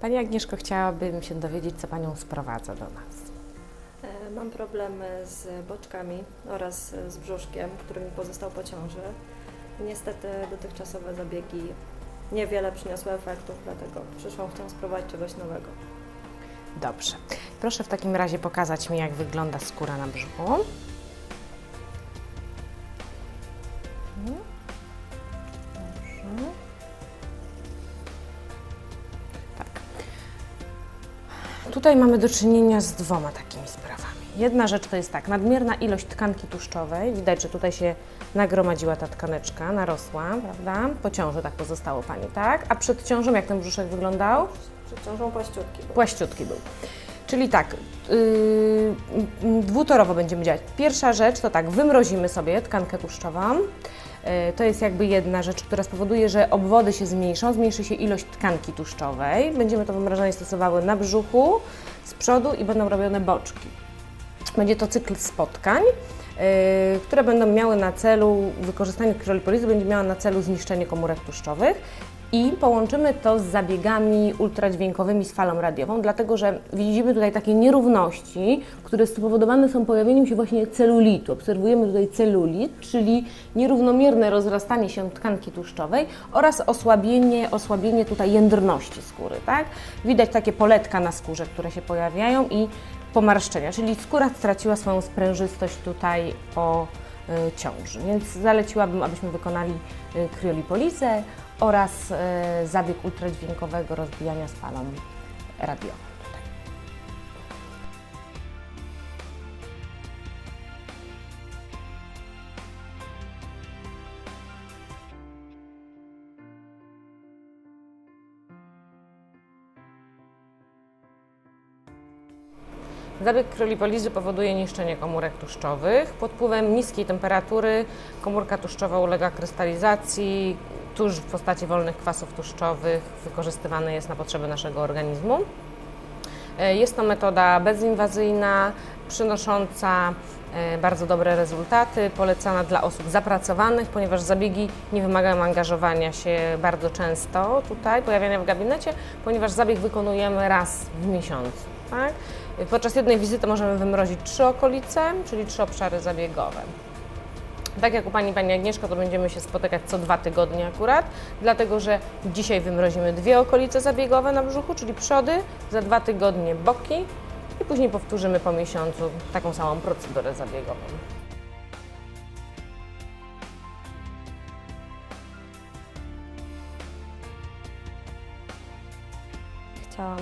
Pani Agnieszko, chciałabym się dowiedzieć, co Panią sprowadza do nas. E, Mam problemy z boczkami oraz z brzuszkiem, który mi pozostał po ciąży. Niestety dotychczasowe zabiegi niewiele przyniosły efektów, dlatego przyszłam chciałam spróbować czegoś nowego. Dobrze. Proszę w takim razie pokazać mi, jak wygląda skóra na brzuchu. Mhm. Tutaj mamy do czynienia z dwoma takimi sprawami. Jedna rzecz to jest tak, nadmierna ilość tkanki tłuszczowej. Widać, że tutaj się nagromadziła ta tkaneczka, narosła, prawda? Po ciąży tak pozostało Pani, tak? A przed ciążą jak ten brzuszek wyglądał? Przed ciążą płaściutki był. Płaściutki był. Czyli tak, yy, dwutorowo będziemy działać. Pierwsza rzecz to tak, wymrozimy sobie tkankę tłuszczową. Yy, To jest jakby jedna rzecz, która spowoduje, że obwody się zmniejszą, zmniejszy się ilość tkanki tłuszczowej. Będziemy to wymrażanie stosowały na brzuchu, z przodu i będą robione boczki. Będzie to cykl spotkań, yy, które będą miały na celu, wykorzystanie kryolipolizy będzie miało na celu zniszczenie komórek tłuszczowych i połączymy to z zabiegami ultradźwiękowymi z falą radiową, dlatego że widzimy tutaj takie nierówności, które spowodowane są pojawieniem się właśnie celulitu. Obserwujemy tutaj celulit, czyli nierównomierne rozrastanie się tkanki tłuszczowej oraz osłabienie, osłabienie tutaj jędrności skóry, tak? Widać takie poletka na skórze, które się pojawiają i pomarszczenia, czyli skóra straciła swoją sprężystość tutaj po ciąży. Więc zaleciłabym, abyśmy wykonali kryolipolizę oraz y, zabieg ultradźwiękowego rozbijania z falą radiową. Zabieg kryolipolizy powoduje niszczenie komórek tłuszczowych. Pod wpływem niskiej temperatury komórka tłuszczowa ulega krystalizacji. Tłuszcz w postaci wolnych kwasów tłuszczowych wykorzystywany jest na potrzeby naszego organizmu. E, Jest to metoda bezinwazyjna, przynosząca e, bardzo dobre rezultaty, polecana dla osób zapracowanych, ponieważ zabiegi nie wymagają angażowania się bardzo często tutaj, pojawiania w gabinecie, ponieważ zabieg wykonujemy raz w miesiącu. Tak? Podczas jednej wizyty możemy wymrozić trzy okolice, czyli trzy obszary zabiegowe. Tak jak u Pani, Pani Agnieszko, to będziemy się spotykać co dwa tygodnie akurat, dlatego że dzisiaj wymrozimy dwie okolice zabiegowe na brzuchu, czyli przody, za dwa tygodnie boki i później powtórzymy po miesiącu taką samą procedurę zabiegową. Chciałam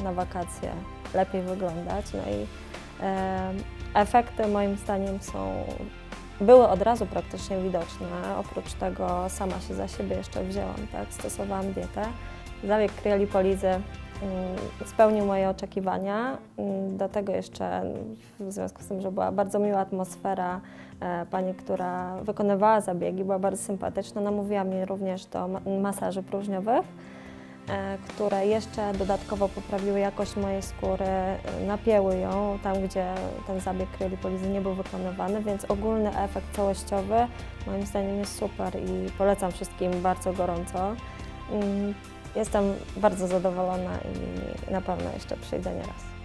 e, na wakacje lepiej wyglądać, no i e, efekty moim zdaniem są, były od razu praktycznie widoczne. Oprócz tego sama się za siebie jeszcze wzięłam, tak, stosowałam dietę. Zabieg kryolipolizy mm, spełnił moje oczekiwania. Mm, Do tego jeszcze w związku z tym, że była bardzo miła atmosfera, e, pani, która wykonywała zabiegi, była bardzo sympatyczna, namówiła mnie również do ma- masaży próżniowych które jeszcze dodatkowo poprawiły jakość mojej skóry, e, napięły ją tam, gdzie ten zabieg kryolipolizy nie był wykonywany, więc ogólny efekt całościowy moim zdaniem jest super i polecam wszystkim bardzo gorąco. Mm, Jestem bardzo zadowolona i na pewno jeszcze przyjdę nieraz.